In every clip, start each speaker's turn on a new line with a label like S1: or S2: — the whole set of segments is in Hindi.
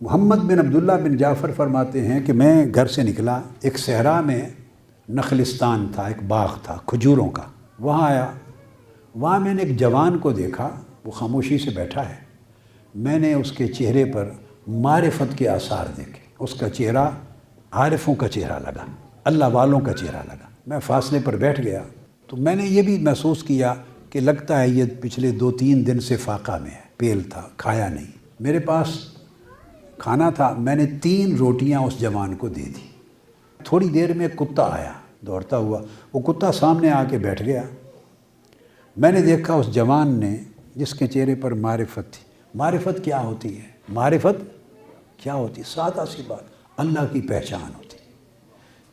S1: मोहम्मद बिन अब्दुल्ला बिन जाफ़र फरमाते हैं कि मैं घर से निकला, एक सहरा में नखलिस्तान था, एक बाग था, खजूरों का। वहाँ आया। वहाँ मैंने एक जवान को देखा, वो खामोशी से बैठा है। मैंने उसके चेहरे पर मारफत के आसार देखे। उसका चेहरा आरफों का चेहरा लगा, अल्लाह वालों का चेहरा लगा। मैं फासले पर बैठ गया तो मैंने ये भी महसूस किया कि लगता है ये पिछले दो तीन दिन से फाका में है, पेल था, खाया नहीं। मेरे पास खाना था, मैंने तीन रोटियाँ उस जवान को दे दी। थोड़ी देर में कुत्ता आया, दौड़ता हुआ। वो कुत्ता सामने आके बैठ गया। मैंने देखा उस जवान ने, जिसके चेहरे पर मारिफत थी। मारिफत क्या होती है? मारिफत क्या होती? है सादा सी बात, अल्लाह की पहचान होती।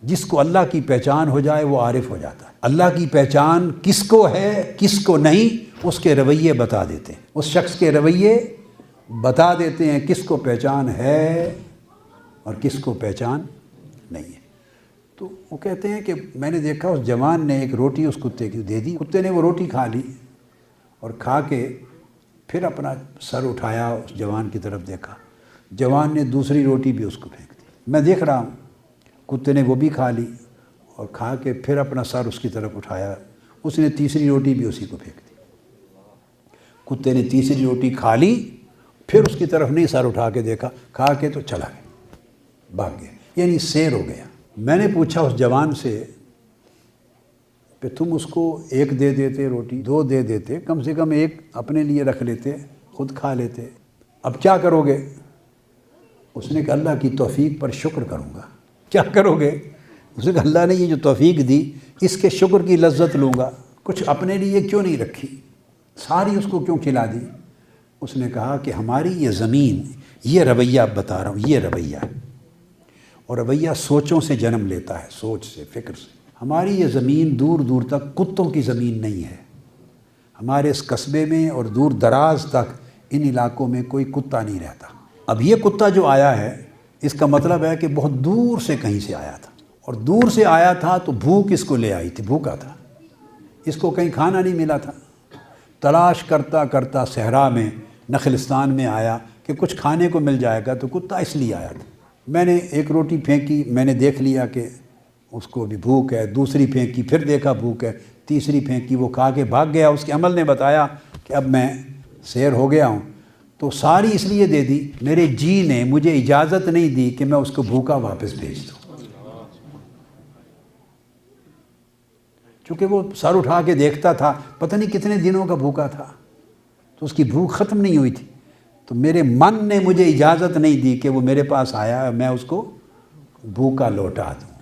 S1: जिसको अल्लाह की पहचान हो जाए, वो आरिफ हो जाता है। अल्लाह की पहचान किसको है, किसको नहीं, उसके रवैये बता देते हैं। उस शख्स के रवैये बता देते हैं किसको पहचान है और किसको पहचान नहीं है। तो वो कहते हैं कि मैंने देखा उस जवान ने एक रोटी उस कुत्ते की दे दी। कुत्ते ने वो रोटी खा ली और खा के फिर अपना सर उठाया उस जवान की तरफ़ देखा। जवान ने दूसरी रोटी भी उसको फेंक दी। मैं देख रहा हूँ, कुत्ते ने वो भी खा ली और खा के फिर अपना सर उसकी तरफ़ उठाया। उसने तीसरी रोटी भी उसी को फेंक दी। कुत्ते ने तीसरी रोटी खा ली फिर उसकी तरफ़ नहीं सर उठा के देखा, खा के तो चला गया, भाग गया। यानी शेर हो गया। मैंने पूछा उस जवान से कि तुम उसको एक दे देते रोटी, दो दे देते, कम से कम एक अपने लिए रख लेते, खुद खा लेते। अब क्या करोगे? उसने कहा, अल्लाह की तौफीक पर शुक्र करूँगा। क्या करोगे? उसने कहा, अल्लाह ने ये जो तौफीक दी, इसके शुक्र की लज्जत लूँगा। कुछ अपने लिए क्यों नहीं रखी? सारी उसको क्यों खिला दी? उसने कहा कि हमारी ये ज़मीन, ये रवैया बता रहा हूँ, ये रवैया है। और रवैया सोचों से जन्म लेता है, सोच से, फ़िक्र से। हमारी ये ज़मीन दूर दूर तक कुत्तों की ज़मीन नहीं है। हमारे इस कस्बे में और दूर दराज तक इन इलाकों में कोई कुत्ता नहीं रहता। अब ये कुत्ता जो आया है, इसका मतलब है कि बहुत दूर से कहीं से आया था। और दूर से आया था तो भूख इसको ले आई थी, भूखा था। इसको कहीं खाना नहीं मिला था। तलाश करता करता सहरा में, नखलिस्तान में आया कि कुछ खाने को मिल जाएगा तो कुत्ता इसलिए आया था। मैंने एक रोटी फेंकी, मैंने देख लिया कि उसको भी भूख है, दूसरी फेंकी, फिर देखा भूख है, तीसरी फेंकी, वो खा के भाग गया। उसके अमल ने बताया कि अब मैं शेर हो गया हूँ। तो सारी इसलिए दे दी, मेरे जी ने मुझे इजाज़त नहीं दी कि मैं उसको भूखा वापस भेज दूँ। चूँकि वो सर उठा के देखता था, पता नहीं कितने दिनों का भूखा था तो उसकी भूख ख़त्म नहीं हुई थी। तो मेरे मन ने मुझे इजाज़त नहीं दी कि वो मेरे पास आया, मैं उसको भूखा लौटा दूँ।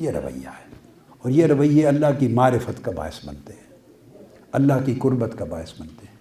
S1: ये रवैया है। और ये रवैये अल्लाह की मारफत का बायस बनते हैं। अल्लाह की कुर्बत का बायस बनते हैं।